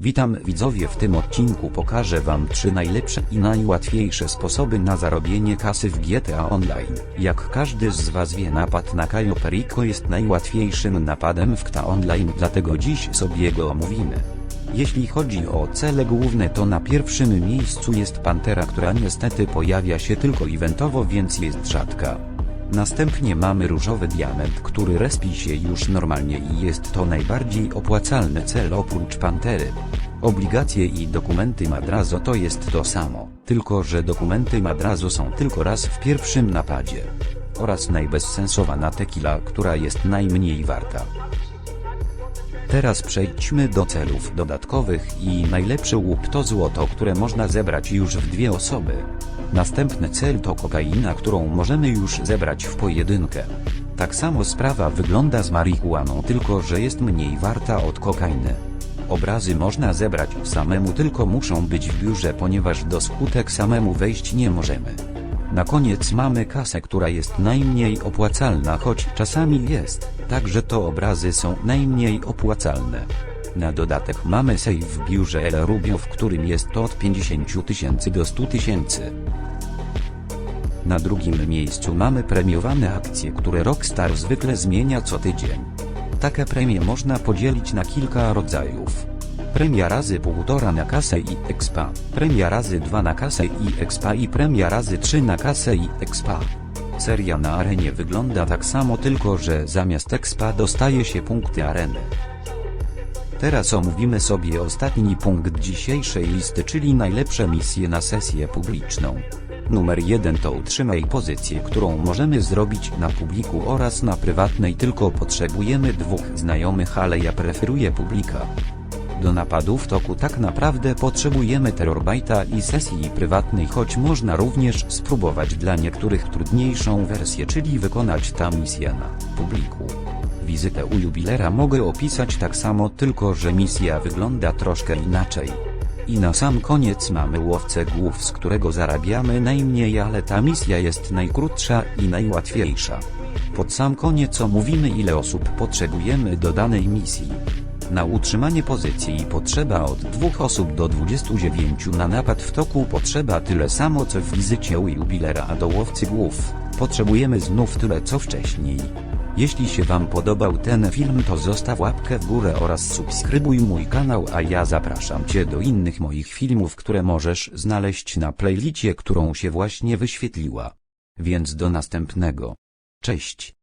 Witam widzowie w tym odcinku pokażę wam trzy najlepsze i najłatwiejsze sposoby na zarobienie kasy w GTA Online. Jak każdy z was wie napad na Cayo Perico jest najłatwiejszym napadem w GTA Online dlatego dziś sobie go omówimy. Jeśli chodzi o cele główne to na pierwszym miejscu jest Pantera która niestety pojawia się tylko eventowo więc jest rzadka. Następnie mamy różowy diament, który respi się już normalnie i jest to najbardziej opłacalny cel oprócz Pantery. Obligacje i dokumenty Madrazo to jest to samo, tylko że dokumenty Madrazo są tylko raz w pierwszym napadzie. Oraz najbezsensowana tequila, która jest najmniej warta. Teraz przejdźmy do celów dodatkowych i najlepszy łup to złoto, które można zebrać już w dwie osoby. Następny cel to kokaina, którą możemy już zebrać w pojedynkę. Tak samo sprawa wygląda z marihuaną, tylko że jest mniej warta od kokainy. Obrazy można zebrać samemu, tylko muszą być w biurze, ponieważ do skutek samemu wejść nie możemy. Na koniec mamy kasę, która jest najmniej opłacalna, choć czasami jest, także to obrazy są najmniej opłacalne. Na dodatek mamy save w biurze El Rubio, w którym jest to od 50 tysięcy do 100 tysięcy. Na drugim miejscu mamy premiowane akcje, które Rockstar zwykle zmienia co tydzień. Takie premie można podzielić na kilka rodzajów. Premia razy półtora na kasę i expa, premia razy dwa na kasę i expa i premia razy trzy na kasę i expa. Seria na arenie wygląda tak samo tylko że zamiast expa dostaje się punkty areny. Teraz omówimy sobie ostatni punkt dzisiejszej listy czyli najlepsze misje na sesję publiczną. Numer 1 to utrzymaj pozycję, którą możemy zrobić na publiku oraz na prywatnej tylko potrzebujemy dwóch znajomych ale ja preferuję publika. Do napadu w toku tak naprawdę potrzebujemy terrorbajta i sesji prywatnej choć można również spróbować dla niektórych trudniejszą wersję czyli wykonać ta misja na publiku. Wizytę u jubilera mogę opisać tak samo tylko że misja wygląda troszkę inaczej. I na sam koniec mamy łowcę głów z którego zarabiamy najmniej ale ta misja jest najkrótsza i najłatwiejsza. Pod sam koniec omówimy ile osób potrzebujemy do danej misji. Na utrzymanie pozycji potrzeba od dwóch osób do 29 na napad w toku potrzeba tyle samo co w wizycie u jubilera a do łowcy głów, potrzebujemy znów tyle co wcześniej. Jeśli się wam podobał ten film to zostaw łapkę w górę oraz subskrybuj mój kanał a ja zapraszam cię do innych moich filmów które możesz znaleźć na playliście którą się właśnie wyświetliła. Więc do następnego. Cześć.